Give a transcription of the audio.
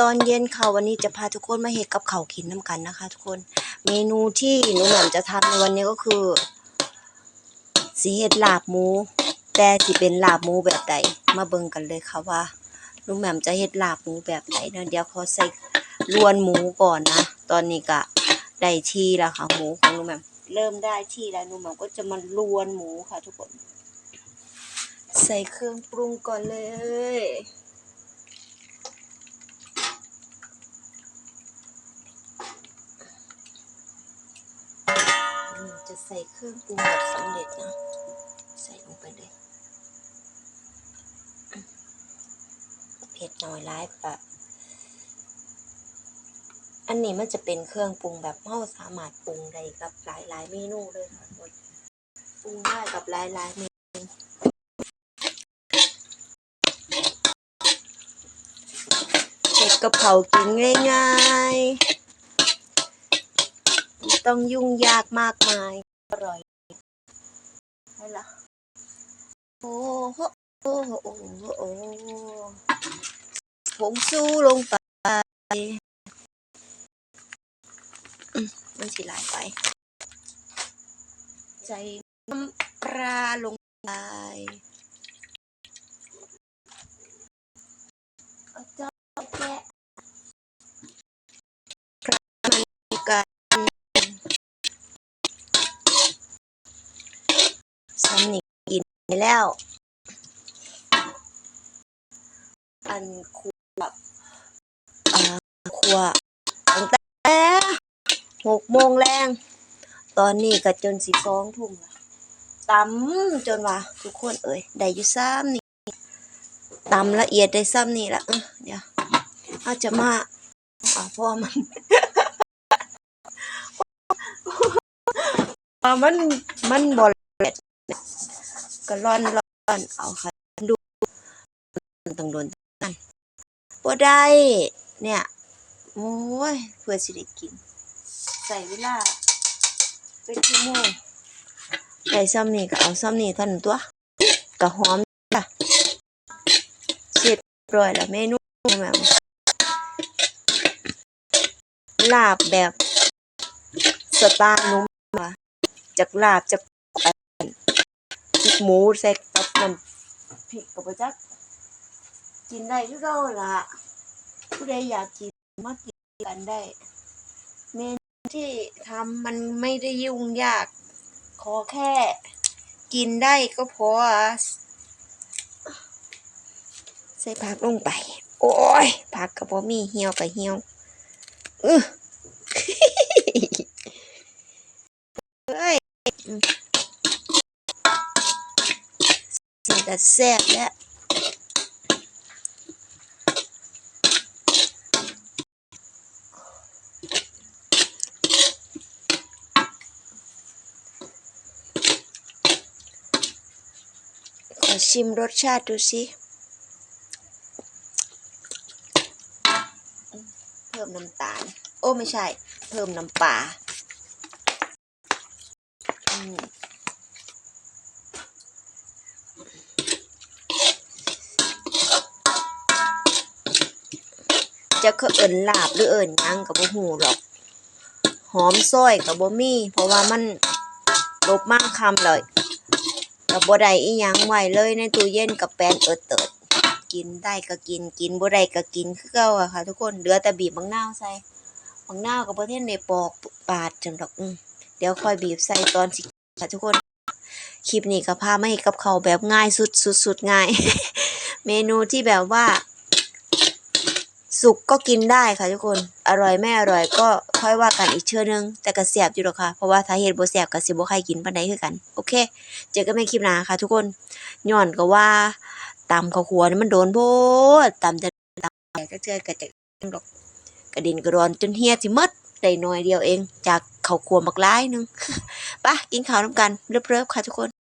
ตอนเย็นค่ะวันนี้จะพาทุกคนมาเฮ็ดกับข้าวกินน้ำกันนะคะ ทุกคน เมนูที่หนูแหม่มจะทำในวันนี้ก็คือสีเฮ็ดลาบหมู แต่สิเป็นลาบหมูแบบใดมาเบิ่งกันเลยค่ะว่าหนูแหม่มจะเฮ็ดลาบหมูแบบไหนนะเดี๋ยวขอใส่ลวนหมูก่อนนะตอนนี้ก็ได้ที่แล้วค่ะหมูของหนูแหม่มเริ่มได้ที่แล้วหนูแหม่มก็จะมาลวนหมูค่ะ ทุกคน ใส่เครื่องปรุงก่อนเลย จะใส่เครื่องปรุงแบบสำเร็จนะ ใส่ลงไปเลยเผ็ดน้อยร้ายปะอันนี้มันจะเป็นเครื่องปรุงแบบเฮาสามารถปรุงได้กับหลายหลายเมนูเลยค่ะทุกปรุงได้กับหลายหลายเมนูเผ็ดกะเพรากินง่ายๆ ต้องยุ่งยากมากมาย อร่อยใช่ละโอ้โหโอ้โหโอ้โหผงสู้ลงไปมันสิลายไปใส่น้ำปลาลงไปเอาเจ้าแกะปลามันกัน ซ้ำนี่กินไปแล้ว อันครัวอ่าครัวตั้งแต่หกโมงแรงตอนนี้ก็จนสิบสองทุ่มละตำจนว่าทุกคนเอ่ยได้อยู่ซ้ำนี่ตำละเอียดได้ซ้ำนี่ละเออเดี๋ยวอาจจะมาอ่าเพราะว่ามันอ่ามันมันบอล ก็ร่อนร่อนเอาค่ะดูต้องโดนกันบ่ได้เนี่ยโอ้ยเพื่อสิได้กิน ใส่เวลาเป็นชั่วโมงได้ซ้ำนี่ก็เอาซ้ำนี่ท่านตัวก็หอมจ้ะเสร็จเรียบร้อยแล้วเมนูแบบลาบแบบสไตล์นุ่มมาจากลาบจากอันพริ กหมูใส่กับน้ำพริกกับประจักกินได้ทุกเราล่ะผู้ใดอยากกินมากินกันได้ เมนูที่ทำมันไม่ได้ยุ่งยาก ขอแค่ กินได้ก็พอใส่ผักลงไป โอ้ยผักกับบ่มีเหี่ยวกับเหี่ยวอื้อเอ้ย แต่แซ่บแล้วขอชิมรสชาติดูสิ เพิ่มน้ำตาล โอ้ไม่ใช่ เพิ่มน้ำปลาอืม จะเขาเอินลาบหรือเอินยังกับบ่หูหรอก หอมซอยกับบ่มีเพราะว่ามันลบมากคำเลยกับบ่ได้อีหยังไว้เลยในตู้เย็นกับแป้นเอิดเติดกินได้ก็กินกินบ่ได้ก็กินคือเก่าอะค่ะ ทุกคนเหลือแต่บีบบังนาวใส่บังนาวก็บ่ทันได้ปอกปาดจังดอกอืมเดี๋ยวค่อยบีบใส่ตอนสิค่ะทุกคนคลิปนี้ก็พามาเฮ็ดกับเขาแบบง่ายสุดสุดสุดง่าย เมนูที่แบบว่า สุกก็กินได้ค่ะทุกคน อร่อยไม่อร่อยก็ค่อยว่ากันอีกเชื่อนึง แต่ก็แซ่บอยู่หรอกค่ะ เพราะว่าถ้าเฮ็ดบ่แซ่บก็สิบ่ใครกินปานใดคือกัน โอเค เจอกันใหม่คลิปหน้าค่ะทุกคนย้อนก็ว่าตำข้าวคั่วนี่มันโดนโพดตำจะตำแต่ก็เจอก็จะดอกกระด็นกระดอนจนเหี่ยสิหมดได้น้อยเดียวเอง จากข้าวคั่วบักหลายหนึงไปกินข้าวน้ำกันเริบๆค่ะทุกคน